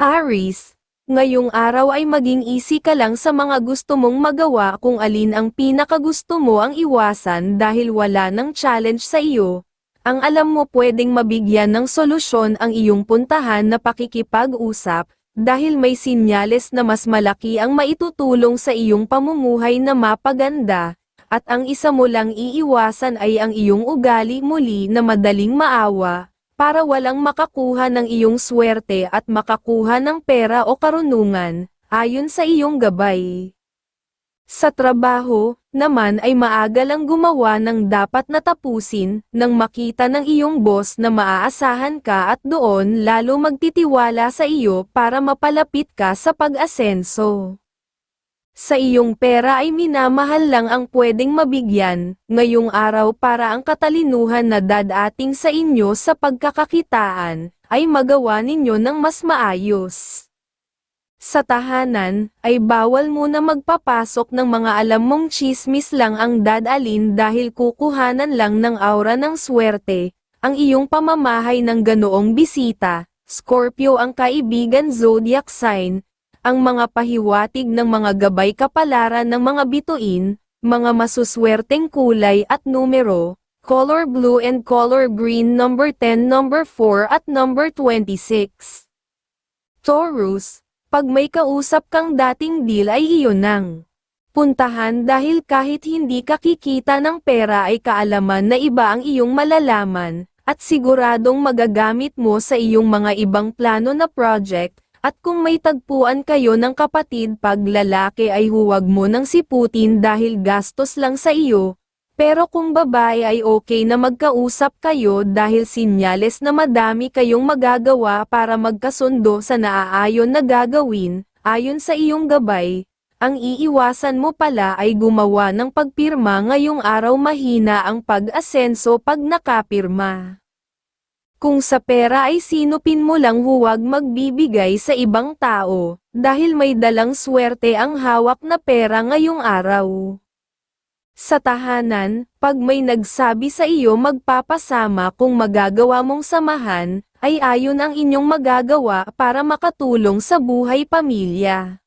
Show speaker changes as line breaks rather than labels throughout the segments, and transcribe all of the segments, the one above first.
Aris, ngayong araw ay maging easy ka lang sa mga gusto mong magawa kung alin ang pinakagusto mo ang iwasan dahil wala ng challenge sa iyo. Ang alam mo pwedeng mabigyan ng solusyon ang iyong puntahan na pakikipag-usap, dahil may sinyales na mas malaki ang maitutulong sa iyong pamumuhay na mapaganda, at ang isa mo lang iiwasan ay ang iyong ugali muli na madaling maawa, para walang makakuha ng iyong swerte at makakuha ng pera o karunungan, ayon sa iyong gabay. Sa trabaho, naman ay maaga lang gumawa ng dapat na tapusin, nang makita ng iyong boss na maaasahan ka at doon lalo magtitiwala sa iyo para mapalapit ka sa pag-asenso. Sa iyong pera ay minamahal lang ang pwedeng mabigyan, ngayong araw para ang katalinuhan na dadating sa inyo sa pagkakakitaan, ay magawa ninyo ng mas maayos. Sa tahanan, ay bawal muna magpapasok ng mga alam mong chismis lang ang dadalin dahil kukuhanan lang ng aura ng swerte, ang iyong pamamahay ng ganoong bisita, Scorpio ang kaibigan zodiac sign, ang mga pahiwatig ng mga gabay kapalaran ng mga bituin, mga masuswerteng kulay at numero, color blue and color green number 10 number 4 at number 26. Taurus, pag may kausap kang dating deal ay iyon nang puntahan dahil kahit hindi ka kikita ng pera ay kaalaman na iba ang iyong malalaman, at siguradong magagamit mo sa iyong mga ibang plano na project, at kung may tagpuan kayo ng kapatid pag lalaki ay huwag mo nang siputin dahil gastos lang sa iyo, pero kung babae ay okay na magkausap kayo dahil sinyales na madami kayong magagawa para magkasundo sa naaayon na gagawin, ayon sa iyong gabay, ang iiwasan mo pala ay gumawa ng pagpirma ngayong araw mahina ang pag-asenso pag nakapirma. Kung sa pera ay sinupin mo lang huwag magbibigay sa ibang tao, dahil may dalang swerte ang hawak na pera ngayong araw. Sa tahanan, pag may nagsabi sa iyo magpapasama kung magagawa mong samahan, ay ayon ang inyong magagawa para makatulong sa buhay pamilya.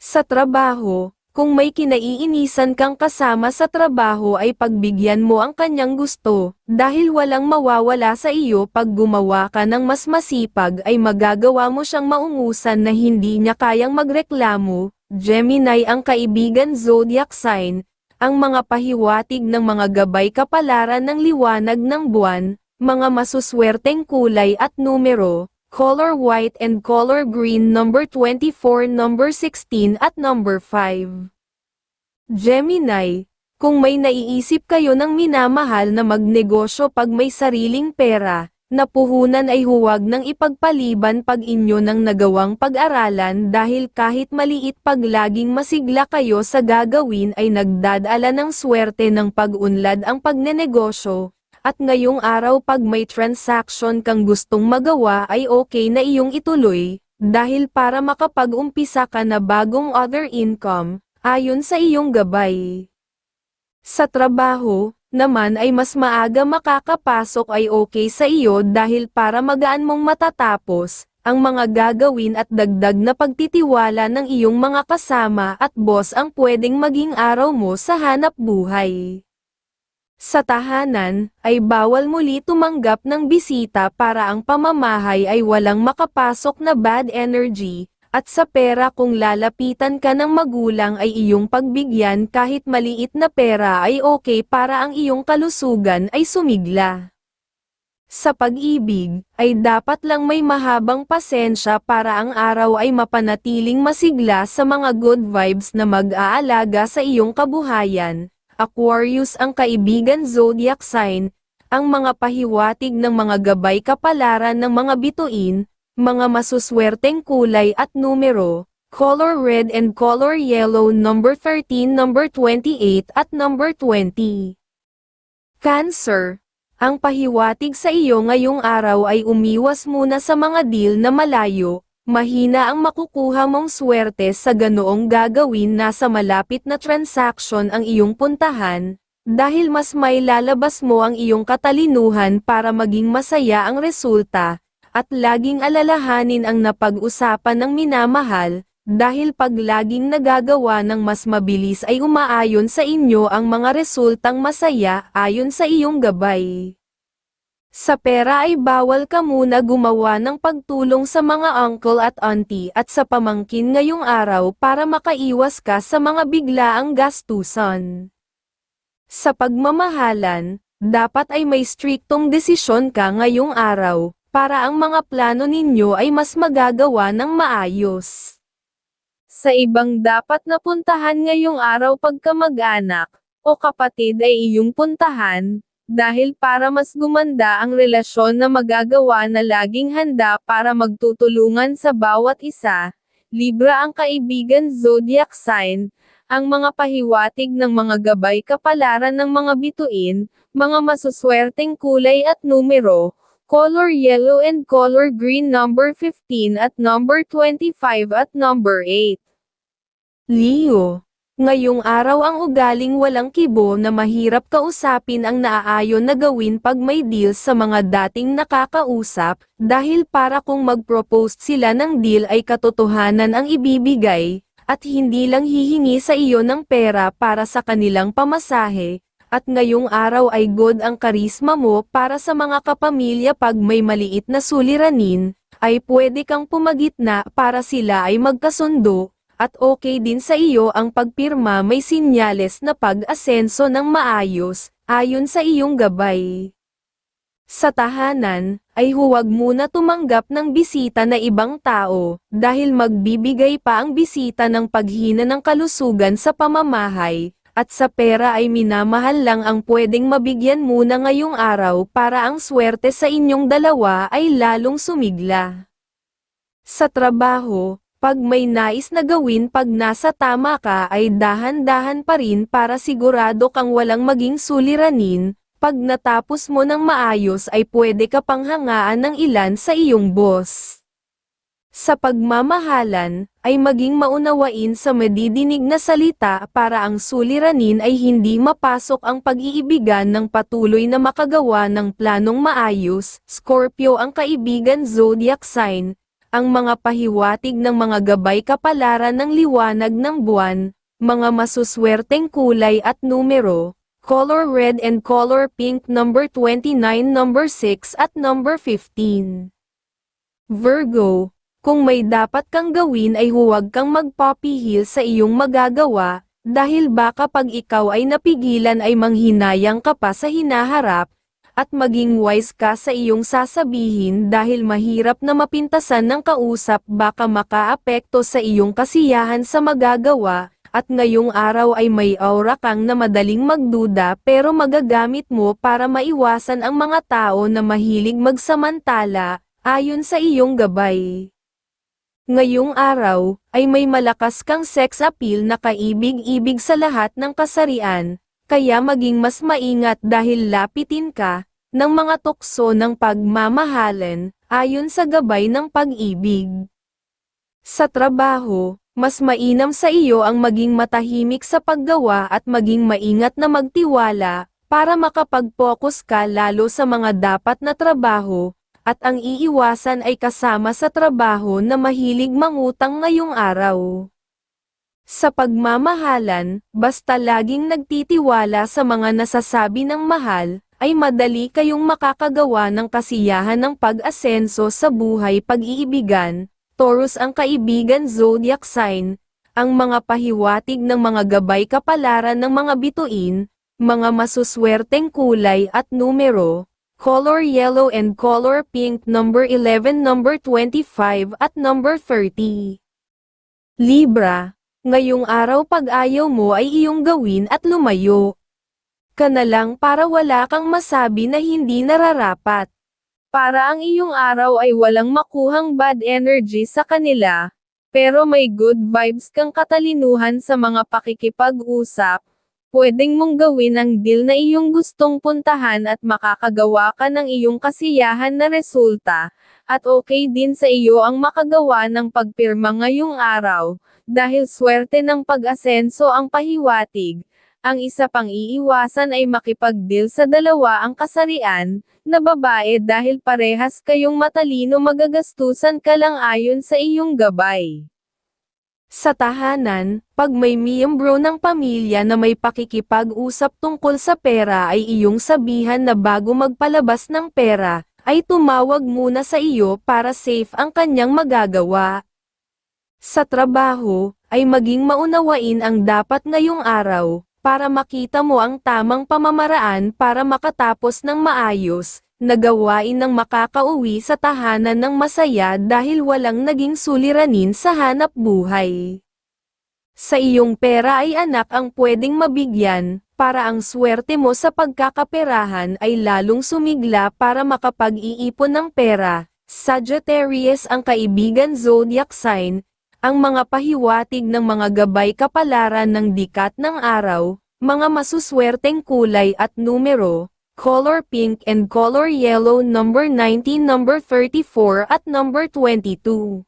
Sa trabaho, kung may kinaiinisan kang kasama sa trabaho ay pagbigyan mo ang kanyang gusto, dahil walang mawawala sa iyo pag gumawa ka ng mas masipag ay magagawa mo siyang maungusan na hindi niya kayang magreklamo, Gemini ang kaibigan zodiac sign, ang mga pahiwatig ng mga gabay kapalaran ng liwanag ng buwan, mga masuswerteng kulay at numero, color white and color green number 24 number 16 at number 5. Gemini, kung may naiisip kayo ng minamahal na magnegosyo pag may sariling pera, na puhunan ay huwag nang ipagpaliban pag inyo ng nagawang pag-aralan dahil kahit maliit pag laging masigla kayo sa gagawin ay nagdadala ng swerte ng pag-unlad ang pagnenegosyo, at ngayong araw pag may transaction kang gustong magawa ay okay na iyong ituloy, dahil para makapag-umpisa ka na bagong other income, ayon sa iyong gabay. Sa trabaho, naman ay mas maaga makakapasok ay okay sa iyo dahil para magaan mong matatapos, ang mga gagawin at dagdag na pagtitiwala ng iyong mga kasama at boss ang pwedeng maging araw mo sa hanap buhay. Sa tahanan, ay bawal muli tumanggap ng bisita para ang pamamahay ay walang makapasok na bad energy, at sa pera kung lalapitan ka ng magulang ay iyong pagbigyan kahit maliit na pera ay okay para ang iyong kalusugan ay sumigla. Sa pag-ibig, ay dapat lang may mahabang pasensya para ang araw ay mapanatiling masigla sa mga good vibes na mag-aalaga sa iyong kabuhayan. Aquarius ang kaibigan zodiac sign, ang mga pahiwatig ng mga gabay kapalaran ng mga bituin, mga masuswerteng kulay at numero, color red and color yellow number 13 number 28 at number 20. Cancer, ang pahiwatig sa iyo ngayong araw ay umiwas muna sa mga deal na malayo, mahina ang makukuha mong swerte sa ganoong gagawin nasa malapit na transaction ang iyong puntahan, dahil mas may lalabas mo ang iyong katalinuhan para maging masaya ang resulta, at laging alalahanin ang napag-usapan ng minamahal, dahil pag laging nagagawa ng mas mabilis ay umaayon sa inyo ang mga resultang masaya ayon sa iyong gabay. Sa pera ay bawal ka muna gumawa ng pagtulong sa mga uncle at auntie at sa pamangkin ngayong araw para makaiwas ka sa mga biglaang gastusan. Sa pagmamahalan, dapat ay may striktong desisyon ka ngayong araw, para ang mga plano ninyo ay mas magagawa ng maayos. Sa ibang dapat na puntahan ngayong araw pagkamag-anak, o kapatid ay iyong puntahan, dahil para mas gumanda ang relasyon na magagawa na laging handa para magtutulungan sa bawat isa, Libra ang kaibigan zodiac sign, ang mga pahiwatig ng mga gabay kapalaran ng mga bituin, mga masuswerteng kulay at numero, color yellow and color green number 15 at number 25 at number 8. Leo Ngayong araw ang ugaling walang kibo na mahirap kausapin ang naaayon na gawin pag may deal sa mga dating nakakausap, dahil para kung mag-propose sila ng deal ay katotohanan ang ibibigay, at hindi lang hihingi sa iyo ng pera para sa kanilang pamasahe, at ngayong araw ay good ang karisma mo para sa mga kapamilya pag may maliit na suliranin, ay pwede kang pumagitna para sila ay magkasundo, at okay din sa iyo ang pagpirma may sinyales na pag-asenso ng maayos, ayon sa iyong gabay. Sa tahanan, ay huwag muna tumanggap ng bisita na ibang tao, dahil magbibigay pa ang bisita ng paghina ng kalusugan sa pamamahay, at sa pera ay minamahal lang ang pwedeng mabigyan muna ngayong araw para ang swerte sa inyong dalawa ay lalong sumigla. Sa trabaho, pag may nais na gawin pag nasa tama ka ay dahan-dahan pa rin para sigurado kang walang maging suliranin, pag natapos mo ng maayos ay pwede ka pang hangaan ng ilan sa iyong boss. Sa pagmamahalan, ay maging maunawain sa madidinig na salita para ang suliranin ay hindi mapasok ang pag-iibigan ng patuloy na makagawa ng planong maayos, Scorpio ang kaibigan zodiac sign, ang mga pahiwatig ng mga gabay kapalaran ng liwanag ng buwan, mga masuswerteng kulay at numero, color red and color pink number 29 number 6 at number 15. Virgo, kung may dapat kang gawin ay huwag kang magpapihil sa iyong magagawa, dahil baka pag ikaw ay napigilan ay manghinayang ka pa sa hinaharap, at maging wise ka sa iyong sasabihin dahil mahirap na mapintasan ng kausap baka makaapekto sa iyong kasiyahan sa magagawa, at ngayong araw ay may aura kang na madaling magduda pero magagamit mo para maiwasan ang mga tao na mahilig magsamantala, ayon sa iyong gabay. Ngayong araw, ay may malakas kang sex appeal na kaibig-ibig sa lahat ng kasarian, kaya maging mas maingat dahil lapitin ka, ng mga tukso ng pagmamahalan, ayon sa gabay ng pag-ibig. Sa trabaho, mas mainam sa iyo ang maging matahimik sa paggawa at maging maingat na magtiwala, para makapag-focus ka lalo sa mga dapat na trabaho, at ang iiwasan ay kasama sa trabaho na mahilig mangutang ngayong araw. Sa pagmamahalan, basta laging nagtitiwala sa mga nasasabi ng mahal, ay madali kayong makakagawa ng kasiyahan ng pag-asenso sa buhay pag-iibigan. Taurus ang kaibigan zodiac sign, ang mga pahiwatig ng mga gabay kapalaran ng mga bituin, mga masuswerteng kulay at numero, color yellow and color pink number 11 number 25 at number 30. Libra, Ngayong araw pag ayaw mo ay iyong gawin at lumayo. Ka lang para wala kang masabi na hindi nararapat. Para ang iyong araw ay walang makuhang bad energy sa kanila, pero may good vibes kang katalinuhan sa mga pakikipag-usap, pwedeng mong gawin ang deal na iyong gustong puntahan at makakagawa ka ng iyong kasiyahan na resulta, at okay din sa iyo ang makagawa ng pagpirma ngayong araw, dahil swerte ng pag-asenso ang pahiwatig, Ang isa pang iiwasan ay makipag-deal sa dalawa ang kasarian, na babae dahil parehas kayong matalino magagastusan ka lang ayon sa iyong gabay. Sa tahanan, pag may miyembro ng pamilya na may pakikipag-usap tungkol sa pera ay iyong sabihan na bago magpalabas ng pera, ay tumawag muna sa iyo para safe ang kanyang magagawa. Sa trabaho, ay maging maunawain ang dapat ngayong araw, para makita mo ang tamang pamamaraan para makatapos ng maayos, nagawain ng makakauwi sa tahanan ng masaya dahil walang naging suliranin sa hanap buhay. Sa iyong pera ay anak ang pwedeng mabigyan, para ang swerte mo sa pagkakaperahan ay lalong sumigla para makapag-iipon ng pera. Sagittarius ang kaibigan zodiac sign, ang mga pahiwatig ng mga gabay kapalaran ng dikat ng araw, mga masuswerteng kulay at numero, color pink and color yellow number 19 number 34 at number 22.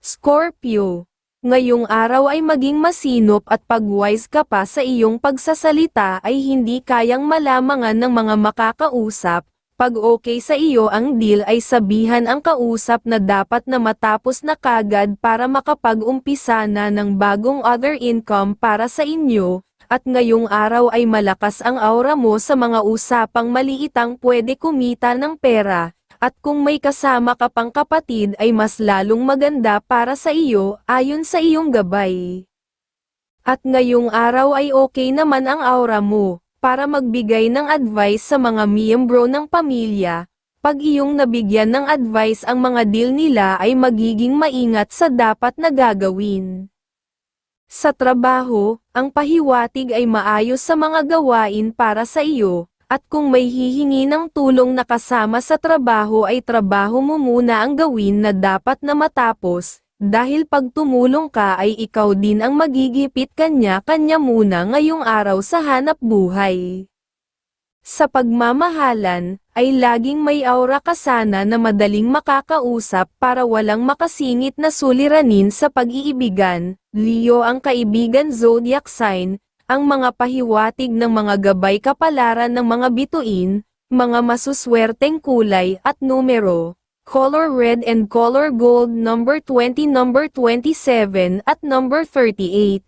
Scorpio. Ngayong araw ay maging masinop at pag-wise ka pa sa iyong pagsasalita ay hindi kayang malamangan ng mga makakausap, pag okay sa iyo ang deal ay sabihan ang kausap na dapat na matapos na kagad para makapag-umpisa na ng bagong other income para sa inyo, at ngayong araw ay malakas ang aura mo sa mga usapang maliitang pwede kumita ng pera, at kung may kasama ka pang kapatid ay mas lalong maganda para sa iyo ayon sa iyong gabay. At ngayong araw ay okay naman ang aura mo, para magbigay ng advice sa mga miyembro ng pamilya. Pag iyong nabigyan ng advice ang mga deal nila ay magiging maingat sa dapat na gagawin. Sa trabaho, ang pahiwatig ay maayos sa mga gawain para sa iyo, at kung may hihingi ng tulong na kasama sa trabaho ay trabaho mo muna ang gawin na dapat na matapos, dahil pag tumulong ka ay ikaw din ang magigipit kanya-kanya muna ngayong araw sa hanap buhay. Sa pagmamahalan, ay laging may aura ka sana na madaling makakausap para walang makasingit na suliranin sa pag-iibigan, Leo ang kaibigan zodiac sign, ang mga pahiwatig ng mga gabay kapalaran ng mga bituin, mga masuswerteng kulay at numero, color red and color gold number 20 number 27 at number 38.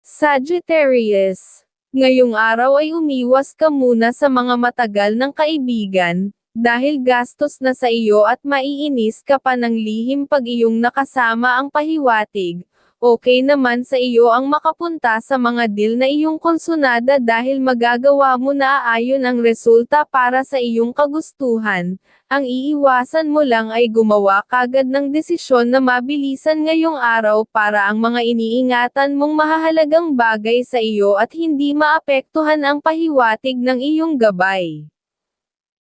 Sagittarius Ngayong araw ay umiwas ka muna sa mga matagal ng kaibigan, dahil gastos na sa iyo at maiinis ka pa ng lihim pag iyong nakasama ang pahiwatig, okay naman sa iyo ang makapunta sa mga deal na iyong konsunada dahil magagawa mo na ayon ang resulta para sa iyong kagustuhan. Ang iiwasan mo lang ay gumawa kagad ng desisyon na mabilisan ngayong araw para ang mga iniingatan mong mahahalagang bagay sa iyo at hindi maapektuhan ang pahiwatig ng iyong gabay.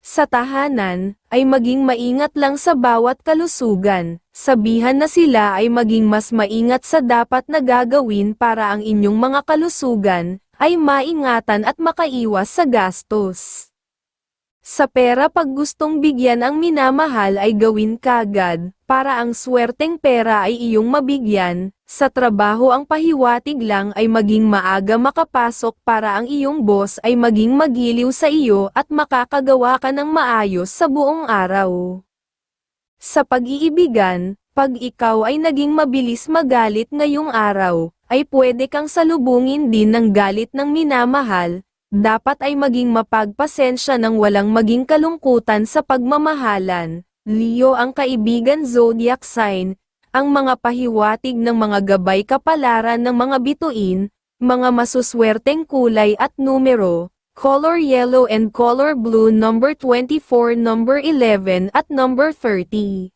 Sa tahanan, ay maging maingat lang sa bawat kalusugan, sabihan na sila ay maging mas maingat sa dapat na gagawin para ang inyong mga kalusugan, ay maingatan at makaiwas sa gastos. Sa pera pag gustong bigyan ang minamahal ay gawin kagad, para ang swerteng pera ay iyong mabigyan, sa trabaho ang pahiwatig lang ay maging maaga makapasok para ang iyong boss ay maging magiliw sa iyo at makakagawa ka ng maayos sa buong araw. Sa pag-iibigan, pag ikaw ay naging mabilis magalit ngayong araw, ay pwede kang salubungin din ng galit ng minamahal, dapat ay maging mapagpasensya ng walang maging kalungkutan sa pagmamahalan. Leo ang kaibigan zodiac sign, ang mga pahiwatig ng mga gabay kapalaran ng mga bituin, mga masuswerteng kulay at numero, color yellow and color blue number 24 number 11 at number 30.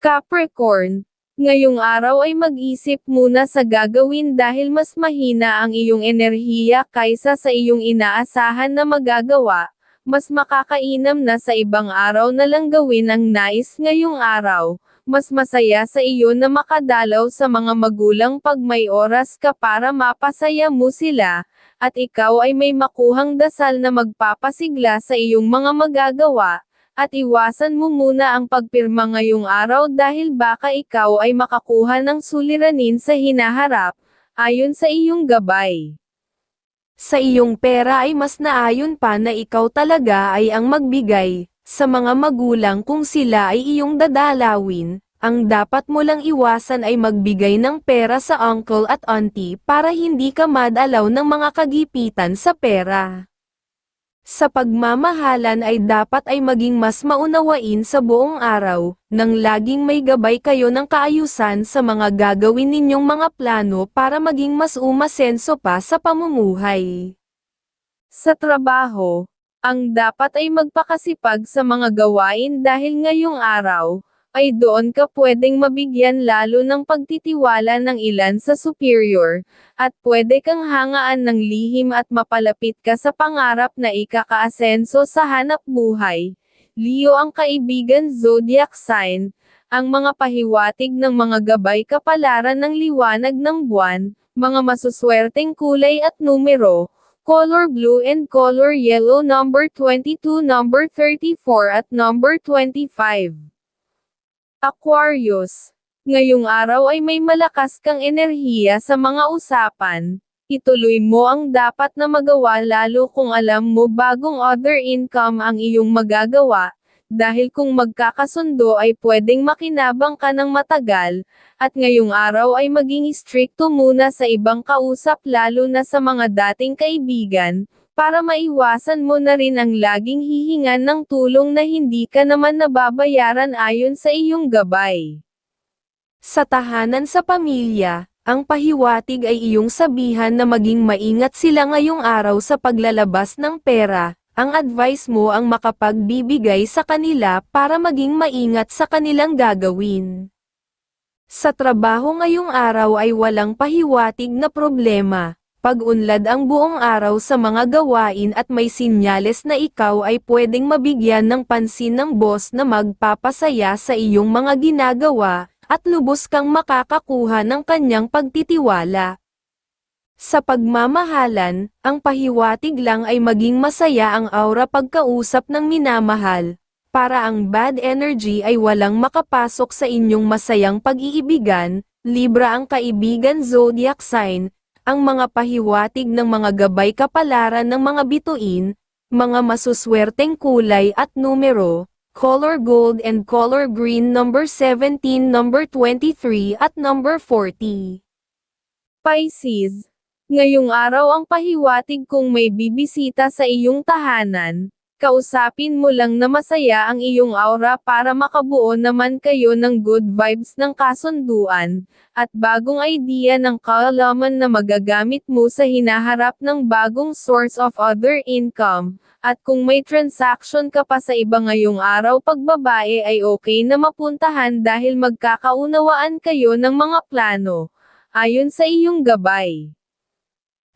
Capricorn, Ngayong araw ay mag-isip muna sa gagawin dahil mas mahina ang iyong enerhiya kaysa sa iyong inaasahan na magagawa, mas makakainam na sa ibang araw na lang gawin ang nais ngayong araw, mas masaya sa iyo na makadalaw sa mga magulang pag may oras ka para mapasaya mo sila, at ikaw ay may makuhang dasal na magpapasigla sa iyong mga magagawa, at iwasan mo muna ang pagpirma ngayong araw dahil baka ikaw ay makakuha ng suliranin sa hinaharap, ayon sa iyong gabay. Sa iyong pera ay mas naayon pa na ikaw talaga ay ang magbigay, sa mga magulang kung sila ay iyong dadalawin, ang dapat mo lang iwasan ay magbigay ng pera sa uncle at auntie para hindi ka madalaw ng mga kagipitan sa pera. Sa pagmamahalan ay dapat ay maging mas maunawain sa buong araw, nang laging may gabay kayo ng kaayusan sa mga gagawin ninyong mga plano para maging mas umasenso pa sa pamumuhay. Sa trabaho, ang dapat ay magpakasipag sa mga gawain dahil ngayong araw, ay doon ka pwedeng mabigyan lalo ng pagtitiwala ng ilan sa superior, at pwede kang hangaan ng lihim at mapalapit ka sa pangarap na ikakaasenso sa hanap buhay. Leo ang kaibigan zodiac sign, ang mga pahiwatig ng mga gabay kapalaran ng liwanag ng buwan, mga masuswerteng kulay at numero, color blue and color yellow number 22 number 34 at number 25. Aquarius. Ngayong araw ay may malakas kang enerhiya sa mga usapan. Ituloy mo ang dapat na magawa lalo kung alam mo bagong other income ang iyong magagawa, dahil kung magkakasundo ay pwedeng makinabang ka ng matagal, at ngayong araw ay maging stricto muna sa ibang kausap lalo na sa mga dating kaibigan, para maiwasan mo na rin ang laging hihingan ng tulong na hindi ka naman nababayaran ayon sa iyong gabay. Sa tahanan sa pamilya, ang pahiwatig ay iyong sabihan na maging maingat sila ngayong araw sa paglalabas ng pera, ang advice mo ang makapagbibigay sa kanila para maging maingat sa kanilang gagawin. Sa trabaho ngayong araw ay walang pahiwatig na problema, pag-unlad ang buong araw sa mga gawain at may sinyales na ikaw ay pwedeng mabigyan ng pansin ng boss na magpapasaya sa iyong mga ginagawa, at lubos kang makakakuha ng kanyang pagtitiwala. Sa pagmamahalan, ang pahiwatig lang ay maging masaya ang aura pagkausap ng minamahal, para ang bad energy ay walang makapasok sa inyong masayang pag-iibigan, Libra ang kaibigan zodiac sign, ang mga pahiwatig ng mga gabay kapalaran ng mga bituin, mga masuswerteng kulay at numero, color gold and color green number 17 number 23 at number 40. Pisces, ngayong araw ang pahiwatig kung may bibisita sa iyong tahanan, kausapin mo lang na masaya ang iyong aura para makabuo naman kayo ng good vibes ng kasunduan, at bagong idea ng kaalaman na magagamit mo sa hinaharap ng bagong source of other income, at kung may transaction ka pa sa iba ngayong araw pagbabae ay okay na mapuntahan dahil magkakaunawaan kayo ng mga plano, ayon sa iyong gabay.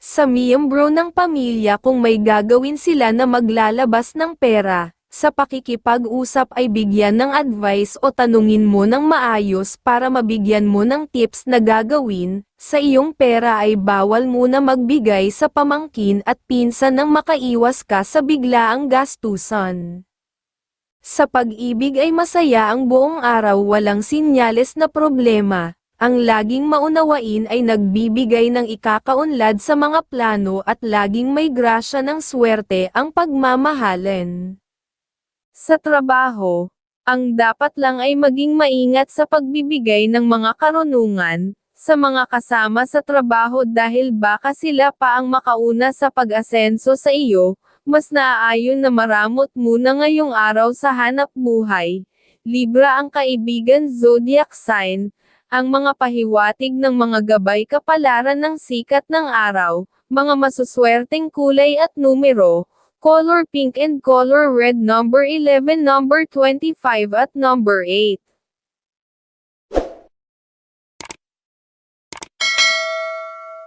Sa miyembro ng pamilya kung may gagawin sila na maglalabas ng pera, sa pakikipag-usap ay bigyan ng advice o tanungin mo ng maayos para mabigyan mo ng tips na gagawin, sa iyong pera ay bawal muna magbigay sa pamangkin at pinsan nang makaiwas ka sa biglaang gastusan. Sa pag-ibig ay masaya ang buong araw walang sinyales na problema, ang laging maunawain ay nagbibigay ng ikakaunlad sa mga plano at laging may grasya ng swerte ang pagmamahalan. Sa trabaho, ang dapat lang ay maging maingat sa pagbibigay ng mga karunungan, sa mga kasama sa trabaho dahil baka sila pa ang makauna sa pag-asenso sa iyo, mas naaayon na maramot muna ngayong araw sa hanap buhay. Libra ang kaibigan zodiac sign, ang mga pahiwatig ng mga gabay kapalaran ng sikat ng araw, mga masuswerteng kulay at numero, color pink and color red number 11 number 25 at number 8.